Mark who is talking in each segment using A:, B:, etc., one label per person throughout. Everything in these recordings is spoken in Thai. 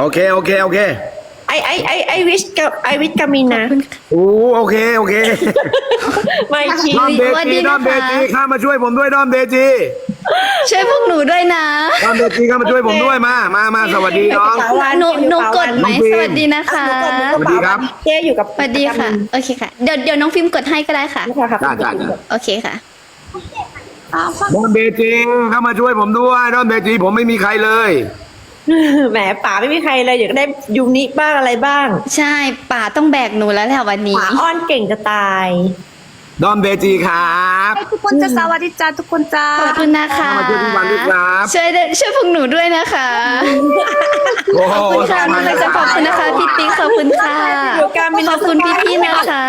A: โอเค โอเค โอเค
B: ไอไอไอไอวิชกับไอวิชกามินนะ
A: โอ้โอเค โอเค
B: ไม่ชี
A: ด้อมเด
C: สวัส
A: จี
C: ดี
A: ด้อ
C: นะ
A: มเด
C: คะ
A: จีเข้ามาช่วยผมด้วยด้อมเดจี
C: ช่วยพวกหนูด้วยนะ
A: ด้อมเดจีเข้ามาช่วยผมด้วยมามามาสวัสดีน้อง
C: หนูหนูกดไหม
A: น้องฟิล์ม
C: สวัสดีนะคะ
A: สวัสดีครับ
B: เจ๊อยู่กับ
C: สวัสดีค่ะโอเคค่ะเดี๋ยวเดี๋ยวน้องฟิล์มกดให้ก็ได้ค่ะ
B: ค่ะค่ะ
A: จ้าจ้าจ้า
C: โอเคค่ะ
A: ด้อมเดจีเข้ามาช่วยผมด้วยด้อมเดจีผมไม่มีใครเลย
B: แหมป๋าไม่มีใครเลยอยากได้ยูนิบ้างอะไรบ้าง
C: ใช่ป่าต้องแบกหนูแล้วแหละวันนี้
B: ป๋าอ้อนเก่งจะตาย
A: ด้อมเดจีครับ
D: ทุกคนจะสวัสดีจ้าทุกคนจ้า
C: ขอบคุณนะคะ
A: มาช่วยพี่วันด้วยครับ
C: ช่วยด้วยช่วยพวกหนูด้วยนะคะ
A: โอ้โห
C: ขอบคุณค่ะน้องจะขอบคุณนะคะพี่ติ๊กขอบคุณค่ะขอบคุณพี่พี่ๆนะคะ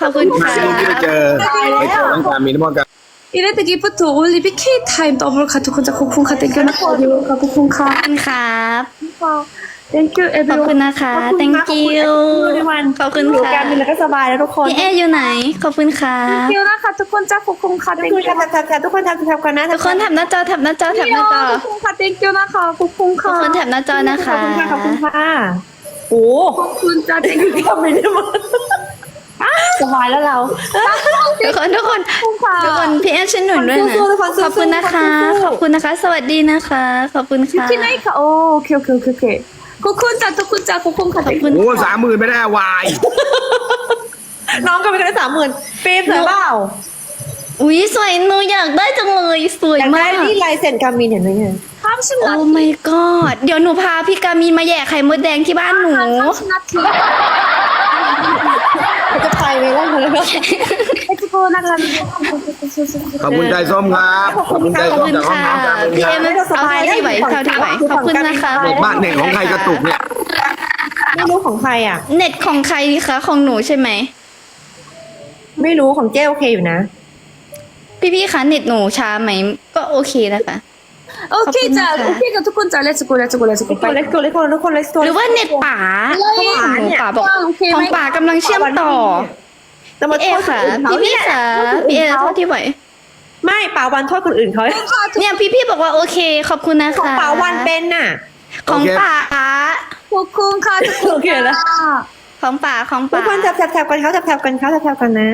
C: ขอบคุณค่ะ
A: ไม่เจอไม่เจอตั้งแต่มีน้ำมันกัน
D: 이래도 기프트 올리비 K 타임 더블 카투콘자 코쿤카 땡큐 나카 어디로 가 코쿤카
C: ขอบคุณครับ
D: 땡큐
C: ขอบคุณ
D: everyone
C: นะคะ thank you ขอบคุณ
B: อยู่
C: ค่ะ
B: การมินแล้วก็สบายแล้วทุกคน
C: พี่เออยู่ไหน ขอบคุณค่ะ
D: 땡큐 나카 투콘자 코쿤카
B: ทุกคน
D: 땡큐
B: ทำทำทำทุกคนทำทำกันนะ
C: ทุกคนแถบหน้าจอแถบหน้าจอแถบหน้าจอ
D: 코쿤카 땡큐 나카
C: ทุกคนแถ
D: 코쿤카
C: บหน้าจอนะ
B: ขอบ
C: คะ
B: คุณค่ะขอบคุณค่ะโอ้
D: 코쿤자 땡큐
B: ทำไมได้มา สบายแล้วเรา
C: ทุกคนทุกคนทุกคนพี่แอนช่วหนุนด้วยนะ ขอบคุณนะคะ ขอบคุณนะคะ สวัสดีนะคะ ขอบคุณค่ะ
D: ที่ไหนค่ะโอเคโอเคโอเคโอเคขอบคุณจ้าทุกคุณจ้า
C: ขอบ
D: คุณ
C: ค่ะขอบคุณ
A: โอ้สามหมื่นไม่ได้วาย
B: น้องก็ไม่ได้สามหมื่นฟิล์มเหรอเปล่า
C: อุ้ยสวยหนูอยากได้จังเลยสวย
B: มากได้ที่ลายเซ็นการ์มินเห็นไหมเนี่ย
D: ข้า
C: ม
D: ชนะโอ้
C: my god เดี๋ยวหนูพาพี่กามินมาแย่ไข่มดแดงที่บ้านหนู
D: เมล
B: อนแล้วเอสโก
D: นะคะ
A: ขอบคุณใจส้มครับขอบคุณใจส้มจากห้องน้ำจาก
C: พี่เอ็ม
A: เอา
C: เท่าที่ไหนเท่าที่ไหนขอบคุณนะคะ
A: บ้านเน็ตของใครกระตุกเนี่ย
B: ไม่รู้ของใครอะ
C: เน็ตของใครดีคะของหนูใช่ไหม
B: ไม่รู้ของเจ้โอเคอยู่นะ
C: พี่พี่คะเน็ตหนูช้าไหมก็โอเคนะคะโอเคจ้ะโอ
D: เคกับทุกคนจ้ะ let's go let's go let's go
B: let's go let's go ทุกคน let's go
C: หรือว่าเน็ตป่าเพราะว่าป่าบอกของป่ากำลังเชื่อมต่อ
B: จะมา
C: เอ
B: โทษคน
C: ค่ะ
B: อื่นเขา
C: พี่พี่เอ๋อเอโทษที่ไหว
B: ไม่ป่าวันโทษคนอื่นเขา
C: เนี่ยพี่พี่บอกว่าโอเคขอบคุณนะคะ
B: ของคะป่าวันเป็นน่ะ
C: ของ
A: ป่าทุกคุ
C: ณค่ะ
D: ทุกคุ
B: โอณคแล้ว ค่ะ
C: ของป่าของป่าทุก
B: คนแทบแทบกันเขาแทบแทบกันเขาแทบแทบกันนะ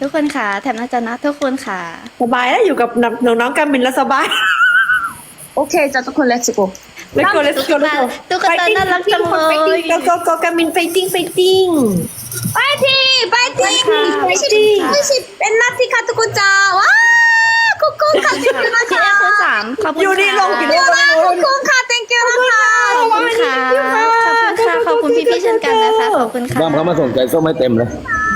C: ทุกคนค่ะแถบนาจานะทุกคนค่ะ
B: สบายแล้วอยู่กับน้องน้องกามินแล้วสบาย
D: โอเคจ้ะทุกคนเ let's go
B: เล้วก็เลยตุ๊กตา
C: ตุ๊กตาน่ารักจังเลย
B: ก็ก็การบินไฟติ้งไฟติ้ง
D: 파이팅 파이팅
B: 파이팅
D: 80벤나티 카투콘자 와 코쿤카 땡큐
C: พี่เอคือสามขอบคุณ
B: อยู่นี่ลงกี่
C: ค่ะ
B: รูปแล้วไม่รู้
D: 코쿤카 땡큐
C: ขอบคุณค่ะ ขอบคุณค่ะ ขอบคุณพี่พี่ๆเช่นกันนะคะ ขอบคุณค่ะ
A: บ้ามเขามาส่งใจส้มให้เต็มเลย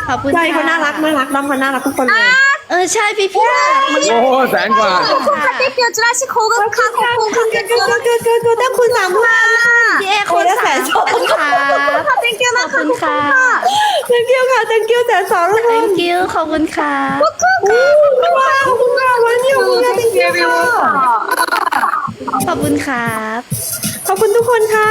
C: ขอบคุณ
B: ใช่เขาน่ารักน่ารักน้องเขาน่ารักทุกคนเลย
C: เออใช่พี่พี่มันโอ้แสนก
A: ว่าขอบคุณค่ะพี่เพียวจุ
D: ฬาชิโคก็ค่ะขอบคุณค่ะ
B: เกิดเกิดเกิดเกิดเกิแต่คุณสามพัน
C: เย้คนละแสนสองค่ะขอบคุณค่ะ
D: thank you นะคะ
C: ขอบคุณค่ะ
B: thank you ค่ะ thank you แสนสองแล้ว
C: thank you ขอบคุณค่ะ
B: ขอบคุณค่ะขอบคุณค่ะขอบคุณค่วันนี้
C: ขอบคุณค่ะ
D: thank you
C: ขอบคุณค
B: รับขอบคุณ
C: ทุกคนค่ะ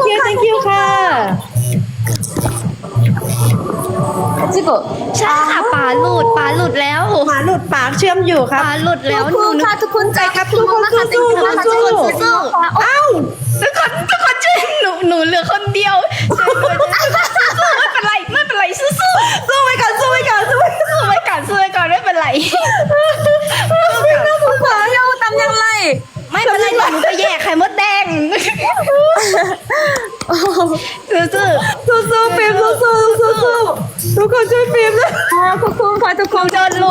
B: เชื่อมอยู่ครับ
C: หลุดแล้วทุกคนค่ะ
D: ทุกคนใจ
B: ครับทุกคนสู้สู้สู้สู้อ้า
C: ทุกคนทุกคนช่วยหนูหนูเหลือคนเดียวสู้สู้ไม่เป็นไรไม่เป็นไรสู้สู้
B: สู้ไปก่อนสู้ไปก่อนสู้ไว้ก่อน
C: สู้ไปก่อนไม่เป็นไรสู้ไปก่อนเรา
D: ทำยัง
C: ไงไม่เป็นไรหนูจะแยกไข่มดแดงสู้
B: สู้สู้สู้ฟิล์มสู้สู้สู้ทุกคนช่วยฟิล์มด้วย
D: ทุ
C: กคนค่ะทุกคน
D: จะรู้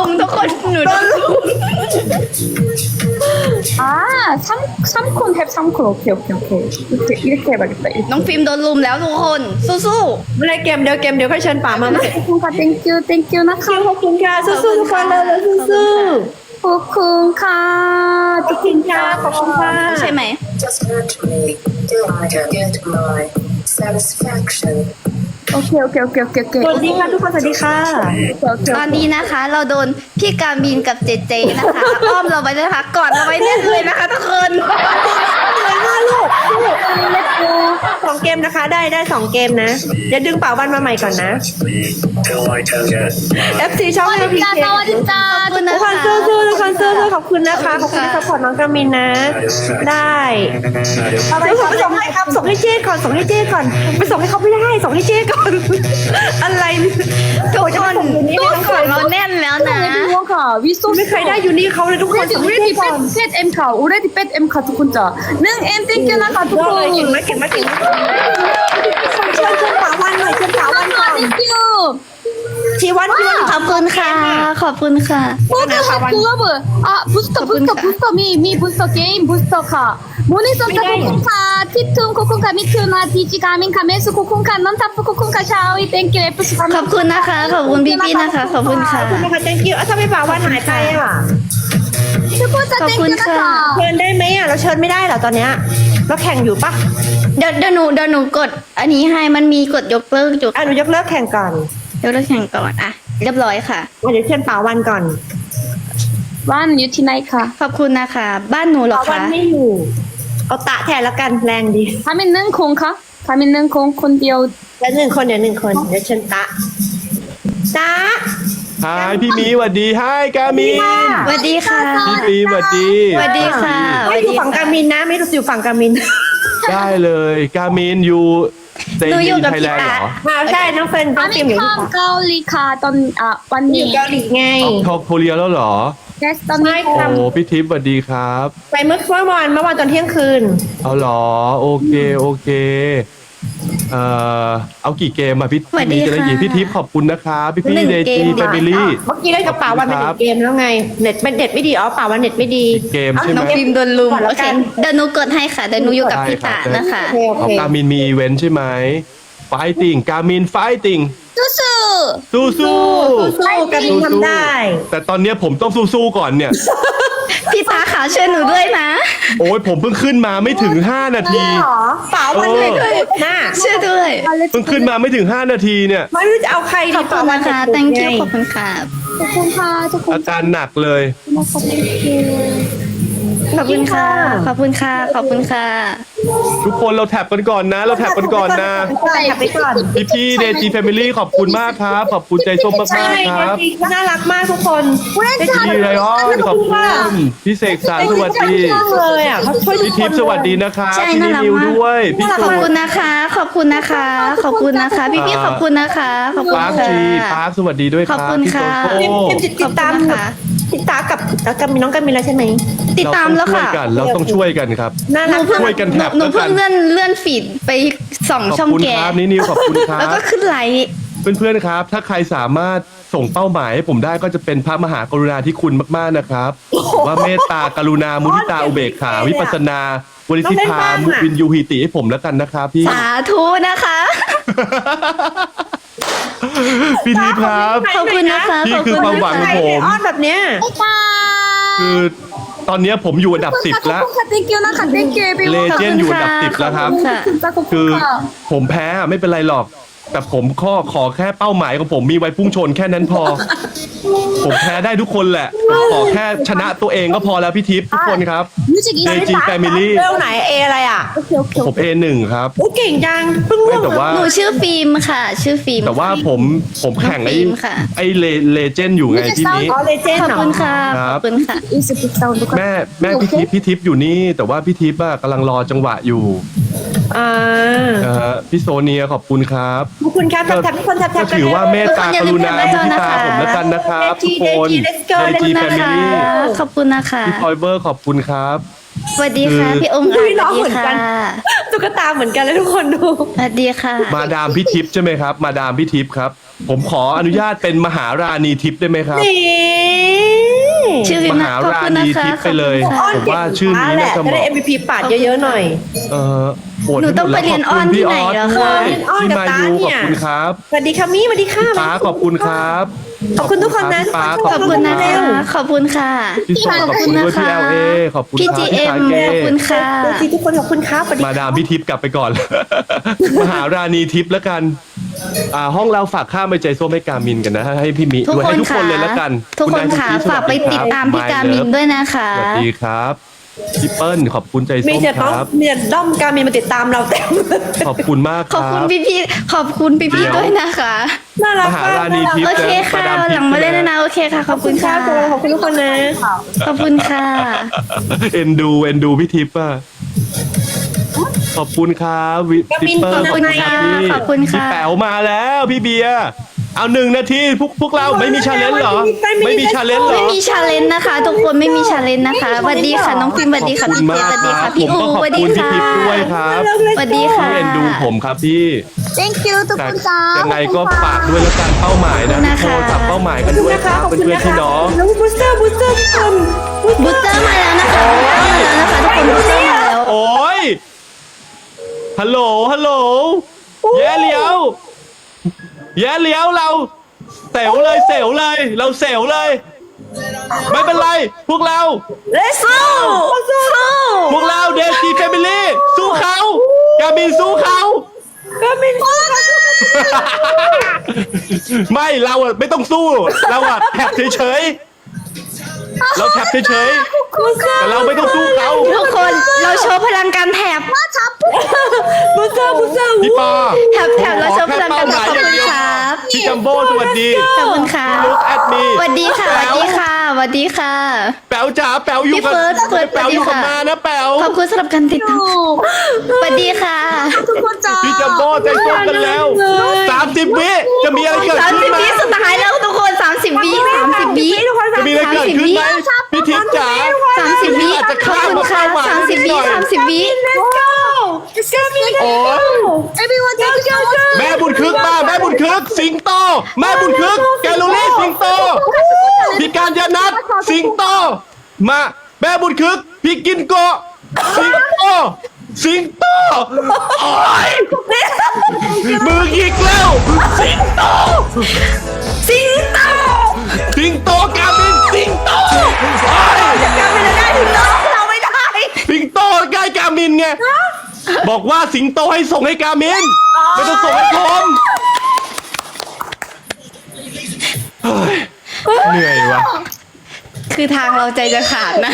D: ช่3코 오케이 오케이 오케이 이렇 게, 이렇게 해봐야겠다 이렇 게.
C: น้องฟิล์มโดนลุมแล้วทุกคน สู้ๆ
B: ไม่เป็ไรเกมเดี๋ยวเกมเดี๋ยวค่อยเชิญป่ามาใหม่
D: 콩카 땡큐 땡큐 คิว나ะ
B: ขอบคุณค่ะสู้ๆทุกคนเลยสู้
D: ๆ 콩카
B: ขอบคุณค่ะขอบคุณค่ะ
C: ใช่ไหม
E: Just let me do I get my satisfaction.
D: 오케이 오케이 오케이 오케이
B: ส
D: 오케이 วัส
B: ดีค่ะทุกคนสวัสดีค่ะ
C: ตอนนี้นะคะ เราโดนพี่การบินกับเจเจนะคะ อ้อมเราไว้เลยนะคะกอดเราไว้แน่นเลยนะคะทุกคน
B: มนะคะ ได้ได้สองเกมนะอย่าดึงเป่าบันมาใหม่ก่อนนะ FC ช่องเอพีเคทุกคอ
C: นซู
B: ร์ตคอคนสู้ๆขอบคุณนะคะขอบคุณที่ซัพพอร์ตน้องกามินนะ ได้เอาไปส่งให้ครับส่งให้เจ๊ก่อนส่งให้เจ๊ก่อน ไปส่งให้เขาไม่ได้ส่งให้เจ๊ก่อน อะไร
C: ทุ
D: 위소스
B: ไม่เคยได้ยูนี่เขาเลยทุกคน
D: 오레디
B: ส่งให้
D: 오레디
B: เจ๊ก่อน
D: 펫, 펫 엠카 오레디 펫 엠카 두콘자 능 엠 땡큐 나카
B: ยอดเลยเก่ง
D: 두콘
B: มากเก่งมากเก่งมากเชิญเชิญป่าวันหน่อยเชิญป่าวันก่อน
D: 땡큐
B: ชีวั นชีวัน
C: ขอบคุณค่ะ ขอบคุณค่ะ
D: 모두 글러브 아 부스터 부스터 부스터 미 미 부스터 게임 부스터 카 모니선타 코콘카 티툼 코콘카 미투나 디지 가민 카메스 코콘카 넌타프 코콘카 샤오이 땡큐 에프스
C: ขอบคุณนะคะ ขอบคุณพี่ๆนะคะ ขอบคุณค่ะ
B: ขอบคุณนะคะ thank you อ่ะถ้าไม่ป่าวันหายไปอ่ะ
D: 슈퍼차 땡큐
C: 거꾼카.
D: 나카
B: เชิญได้ไหมอ่ะเราเชิญไม่ได้เหรอตอนเนี้ยเราแข่งอยู่ปะ
C: เดี๋ยวเดี๋ยวหนูเดี๋ยวหนูกด อันนี้ให้มันมีกดยกเลิกจุก
B: อ่ะหนูยกเลิกแข่งก่อน
C: ยกเลิกแข่งก่อนอะเรียบร้อยค่ะ
B: เดี๋ยวเชิญป่าวันก่อน
D: บ้านอยู่ที่ไหนคะ
C: ขอบคุณนะคะ บ้านหนูเหรอ
B: ค่าวั
C: คน
B: ไม่อยู่ เอาตะแทนแล้วกันแรงดี
D: ทำเป็นหนึ่งคงคะ
B: ทำ
D: เป็นหนึ่งคงคนเดีย
B: วเดี๋ยวหนึ่งคนเดี๋ยวหนึ่งคนเดี๋ยวเชิญตะตะ
E: ฮายพี่มีสวัสดีฮายกามิน
C: สวัสดีค่ะ
E: พี่ปีสวัสดี
C: สวัสดีค่ะ
B: ไม่
C: วั
B: อยู่
C: ด
B: ฝั่งกามินนะ ไม่รู้อยู่ฝั่งกามิน
E: ได้เลย กามินอยู่ เจ
C: หนูอยู่กับ
E: ไทยพี่แลนด์เหา
C: ร
E: อ
B: คะใช่น้องเฟิร์นน้องฟิล์มอยู่ที่ค่ะ
D: เกาหลีค่ะตอน
B: อะ
D: วันนี้
B: เกาหลีไง
E: ออกโคเรียแล้วเหรอ
D: yes ต
B: อนนี้
E: โอ้พี่ทิพย์สวัสดีครับ
B: ไปเมื่อเมื่อวานเมื่อวานตอนเที่ยงคืน
E: เอาเหรอ โอเค โอเค เอ่อเอากี่เกมอะพี่
C: สวัสดี
E: มีจะได้กี่
C: ค่ะ
E: พี่ทิพย์ขอบคุณนะครับพี่
C: หนึ่
E: พี่
C: ง
E: เด
C: เก
E: จี
C: ม
E: แฟมิลี่
B: เมื่อกี้เล่นกับป่าวันเป็น
E: ครั
B: เน็
E: บ
B: ตเกมแล้วไง เน็ตเป็นเน็ตไม่ดีอ๋อป่าวันเน็ตไม่ดี
E: เกมใช่ไหม
C: น้องฟิล์มโดนลุม
B: ก่อนแล้
C: โอ
B: ว
C: เค
B: กัน
C: เดี๋ยวหนูกดให้ค่ะเดี๋ยวหนูอยู่กับ
E: ได้
C: พี่
E: ครั
C: ตา
E: บ
C: นะคะ
B: โอเคโอ
E: เอา
B: เค
E: กามินมีอีเวนต์ใช่ไหมไฟติงกามินไฟติง
D: 투수
E: สู้สู้
B: สู้ๆกามินทำได้
E: แต่ตอนเนี้ยผมต้องสู้ๆก่อนเนี่ย
C: พี่ตาขาเช่วหนูด้วยนะ
E: โอ้ยผมเพิ่งขึ้นมาไม่ถึง 5 นาที เห
B: รอสาวมันเลยเออน่าเชื่
C: อยด้วย
E: เพิ่งขึ้นมาไม่ถึง 5 นาทีเนี่ย
B: ไม่รู้จะเอาใคร
C: ข
B: ดี
C: อบคุณ
B: นะ
C: คะ thank you ขอบคุณค่ะ
D: ขอบ
E: คุณ
D: ค่ะอา
E: จารย์หนักเลย
C: ขอบคุณ ค่ะ ขอบคุณค่ะ ขอบคุณค่ะ
E: ทุกคนเราแท็บกันก่อนนะ เราแท็บกันก่อนนะ
B: แท็บไปก่อน
E: พี่พี่เดจีแฟมิลี่ขอบคุณมากครับ ขอบคุณใจส้มมาก
B: ใช่
E: ๆครับ
B: น่ารักมากทุกคน
E: พี่ไรออนขอบคุณพี่เสกสารสวัสดี
B: มากเลยอะเขาช่วยทุ
E: พี่
B: กค
E: ทิพ
B: น
E: ย์สวัสดีนะครับ
C: ใช่
E: พี่
C: น่ารัก
E: นิว
C: มาก
E: ด้วยพี่
C: ข
E: สุ
C: อบคุณนะคะ ขอบคุณนะคะ ขอบคุณนะคะ พี่พี่ๆขอบคุณนะคะ ขอบคุณ
E: ปาร์ค
C: ค่ะ
E: จีปาร์คสวัสดีด้วยค
C: ข
E: รั
C: อ
E: บบ
C: คุณ
E: พี่โจ
C: ค่ะ
E: โก้
B: พิมพ์พิมพ์ติดติดตาม
C: ขอบคุณนะคะ
B: ติดตามกับกับมีน้องกันมีแล้วใช่ไหม
C: ติดตามแล้วค่ะ
E: เราต้องช่วยกันเราต้องช่วยกันครับ
B: น่า
C: ห
B: รั
C: นู
B: ก
C: เพิ่ง
E: ช่วยกันแท็บ
C: หนูเพิ่ง
E: แล้วกัน
C: เลื่อนเลื่อนฟีดไปสอง
E: ขอบ
C: ช่อง
E: คุณ
C: แก
E: ครับนี่นิวขอบคุณครั
C: แล้ว
E: บ
C: ก็ขึ้นไลค์
E: เพื่อนๆครับ ถ้าใครสามารถส่งเป้าหมายให้ผมได้ก็จะเป็นพระมหากรุณาธิคุณมากๆนะครับ ว่าเมตตากรุณามุทิตาอุเบกขา วิปัสสนาบริสิทธามุวินยูหิติให้ผมแล้วกันนะครับพี่
C: สาธุนะคะ
E: พี่นิดครับ
C: ขอบคุณนะคะ
E: นี่คือ
C: ค
E: วามหวังของผม
B: อ้อนแบบเนี้ย
E: คือตอนนี้ผมอยู่อันดับสิบแล้ว
D: คุณคิวนะคะ
E: เก
D: เล
E: เจนด์อยู่อันดับสิบแล้วครับ
C: คุณ
D: จ้า
E: คุ
D: ณคือ
E: ผมแพ้ไม่เป็นไรหรอก แต่ผมข้อขอแค่เป้าหมายของผมมีไว้พุ่งชนแค่นั้นพอ ผมแพ้ได้ทุกคนแหละขอแค่ชนะตัวเองก็พอแล้วพี่ทิพย์ทุกคนครับ รู้
D: สึ
E: กยังไง
B: เลไหนเออะไรอะ
D: ผมเอ
E: หนึ่งครับ
B: โอ้เก่งจังเพิ่งร่วม
E: แห
C: นูชื่อฟิล์มค่ะ ชื่อฟิล์ม
E: แต่ว่าผมผมแข่งไอ้ไอ้เลเจนด์อยู่ไงที่นี้
B: อ๋อเลเจน
C: ขอบ
B: เหรอ
C: คุณค่ะขอบคุณค่ะ
D: อีสิบเซาทุกคน
E: แม่แม่พี่ทิพย์พี่ทิพย์อยู่นี่ แต่ว่าพี่ทิพย์อะกำลังรอจังหวะอยู่
B: อ่า
E: เอ่อพี่โซเนียขอบคุณครับ
B: ขอบคุณครับแท็บแท็บทุกคนแท็บแท็
E: ก็
B: บกัน
E: ถือว่าเมตตา
C: ทุกคนอย่ากลื
E: รุ
C: ม
E: ณา
C: แท็บหน้าจอ
E: มุทิตา
C: นะคะ
E: ผมแล้วกันนะครับทุกคน
B: Deji Let's go
E: เดจี
C: นะ
E: แฟมิ
C: คะ
E: ลี่
C: ขอบคุณนะคะ
E: พี่พลอยเบอร์ขอบคุณครับ
C: สวัสดีค่ะ
E: คือ
C: พี่องค์อาจ
B: พี่น้อง
C: สวัส
B: เหมื
C: ดี
B: อนกั
C: ค่ะ
B: นตุ๊กตาเหมือนกันเลยทุกคนดู
C: สวัสดีค่ะ
E: มาดามพี่ทิพย์ใช่ไหมครับ มาดามพี่ทิพย์ครับ ผมขออนุญาตเป็นมหาราณีทิพย์ได้ไหมครับ
B: นี่
C: ชื่อฟิล์
E: ม
C: มนะ
E: หา
C: ขอบ
E: รา
C: คุณนะ
E: ณี
C: คะ
E: ทิพย์ไปเลย
C: ขอบคุณค่ะ
E: ผมว่าชื่อนี้น่าจะเห
B: จะได้
E: มาะ
B: MVP ปาดเยอะๆหน่อย
E: เออ ปวด
C: หนูต้องไปเรียนอ้อนที่ไหนเหรอคะ
E: พี่ออสด้วย
B: เรียนอ้อน
E: พี่
B: กับ
E: มา
B: ตา
E: ยู
B: เนี่
E: ขอยบคุณครับ
B: สวัสดีค่ะมี่สวัสดีค่ะ
E: ป้าขอบคุณครับ
B: ขอบคุณทุกคนนะ
E: พี่ป้า
B: ทุก
C: ขอบคุณนะคะขอบคุณค่ะ
E: พี่สอนขอบคุณด้วยพี่เอลเอขอบคุณ
C: พี่
E: ครับ
C: จี
E: พี่
C: เอ็
E: สามเก
C: ขอบคุณค่ะ
B: สวัสดีทุกคนขอบคุณครับสวัสดี
E: มาดามพี่ทิพย์กลับไปก่อน มหาราณีทิพย์แล้วกันอ่าห้องเราฝากข้ามไปใจส้มให้กามินกันนะ ให้พี่มิ
C: ทุก
E: ด้วย
C: ค
E: ให้
C: น
E: ทุกค
C: ค่ะ
E: นเลยละกัน
C: ทุกคน
E: ณาย
C: ค่ะ
E: สุธี
C: ฝากไปติดตามพี่กามินด้วยนะคะ
E: สวัสดีครับ พี่เปิ้ลขอบคุณใจ
B: มี
E: ส้ม
B: แต่
E: ค
B: น้อง
E: รับ
B: มีแต่ด้อมการมินมาติดตามเราเต็มเลย
E: ขอบคุณมากค
C: ขอบ
E: รั
C: คุณ
E: บ
C: พี่พี่ๆขอบคุณพี่พี่ๆด้วยนะคะ
B: น่ารัก
E: มหามา
B: ก
E: ราณีทิพย์
C: โอเคค่ะวันหลังมาเล่นนะโอเคค่ะ ขอบคุณค่ะ
B: ขอบคุณทุกคนนะ
C: ขอบคุณค่ะ
E: เอ็นดูเอ็นดูพี่ทิพย์อะขอบคุณครับวิทิปเปอร์
C: ขอบคุณค่ะ
E: พี่
C: ขอบคุณค่ะ
E: พี่แป๋วมาแล้ว พี่เบียร์ เอาหนึ่งนาทีพวกพวกเราไม่มีชาเลนจ์เหรอ ไม่มีชาเลนจ์เหร
C: ไม่
E: อ
C: มีชาเลนจ์นะคะ ทุกคนไม่มีชาเลนจ์นะคะสวัสดีค่ะน้องพิมพ์สวัสดีค่ะ
E: ขอบคุ
C: พี่
E: ณ
C: เจ
E: มาก
C: สวัสดี
E: ค
C: ค่ะ
E: รับ
C: พี่
E: ผม
C: อู
E: ก็ข
C: ส
E: อบ
C: วัสดี
E: คุณพี่
C: ค่ะ
E: ทิพย์ด้วยครับ
C: สวัสดีค่ะ
E: ที่เอ็นดูผมครับพี่
D: Thank you ทุก
E: แต่
D: คนจ้า
E: ยังไงก็ฝากด้วยแล้วกันเป้าหมายนะทุกคนฝากเป้าหมายกันด้วยครับ
B: ขอบคุณ
E: เพื่อน
B: นะ
E: ๆพี่
B: คะ
E: น้อง
B: น้องบูสเตอร์บูสเตอร์ทุกคน
C: บูสเตอร์มาแล้วนะคะบูสเตอร์มาแล้วนะคะทุกคนบูสเตอร์มาแล้ว
E: โอ้ยฮัลโหลฮัลโหลแย่เลี้ยว แย่เลี้ยวเรา เสวเลยเสวเลย เราเสวเลย ไม่เป็นไร พวกเรา
B: เลสสู้สู้
E: พวกเราเดซีแฟมิลี่สู้เขากามินสู้เขา
B: การมินสู้
E: ไม่เราอะไม่ต้องสู้ เราอะแท็บเฉยๆเราแท็บเฉย
B: บูสเตอ
E: ๆ
B: ร์
E: แต่เราไม่ต้องสู้เขา
C: ทุกคนเราโชว์พลังการแถบ
B: บูสเตอร์บูสเตอร์
E: พี่ปอ
C: แถบแถบเราโชว์พลังการแถบ
E: จัมโบ้สวัสดี
C: ขอบคุณค่ะ
E: ลูกแอดมี
C: สวัสดีค่ะสวัสดีค่ะสวัสดีค่ะ
E: แป๋วจ๋าแป๋วอยู่กับ
C: พี่เฟิร์สเฟิร์ส
E: แป๋วอยู่กับ
C: สวัสดีค่ะ
E: มานะแป๋ว
C: ขอบคุณสำหรับการติดตามสวัสดีค่ะ
D: ทุกคนจ้า
E: พี่จัมโบ้ใจส้มกันแล้วสามสิบวิจะมีอะไรเกิด
C: สาม
E: ขึ้
C: สิ
E: น
C: บ
E: ไหม
C: วิสุดท้ายแล้วทุกคนสามสิบวิสามสิบวิ
B: ทุกคน
E: จะมีอะไรเกิดขึ้นไหมพี่ทิพย์จ๋า
C: สามสิบวิ
E: อาจจะ
C: ขอบ
E: ข้าม
C: คุณ
E: มา
C: ค่ะ
E: เข้าหวาน
C: สามสิบวิ
E: นิดหน่อย
C: สามสิบวิ
B: Let's go การมิน
E: โอ้ย
D: everyone thank you so much
E: แม่บุญคึกมาแม่บุญคึก สิงโต แม่บุญคึก แกลลูรี่สิงโตพี่การยานัทสิงโต มาแม่บุญคึกพี่กินโกะสิงโตสิงโตโอ้ยมืออีกแล้วสิงโต
B: สิงโต
E: สิงโตกามินสิงโตโอ้ย
B: การมินได้ถึงน้องเราไม่ได้
E: สิงโตใกล้กามินไง บอกว่าสิงโตให้ส่งให้กามินไม่ต้องส่งให้ผมเฮ้ยเหนื่อยว่ะ
C: คือทางเราใจจะขาดนะ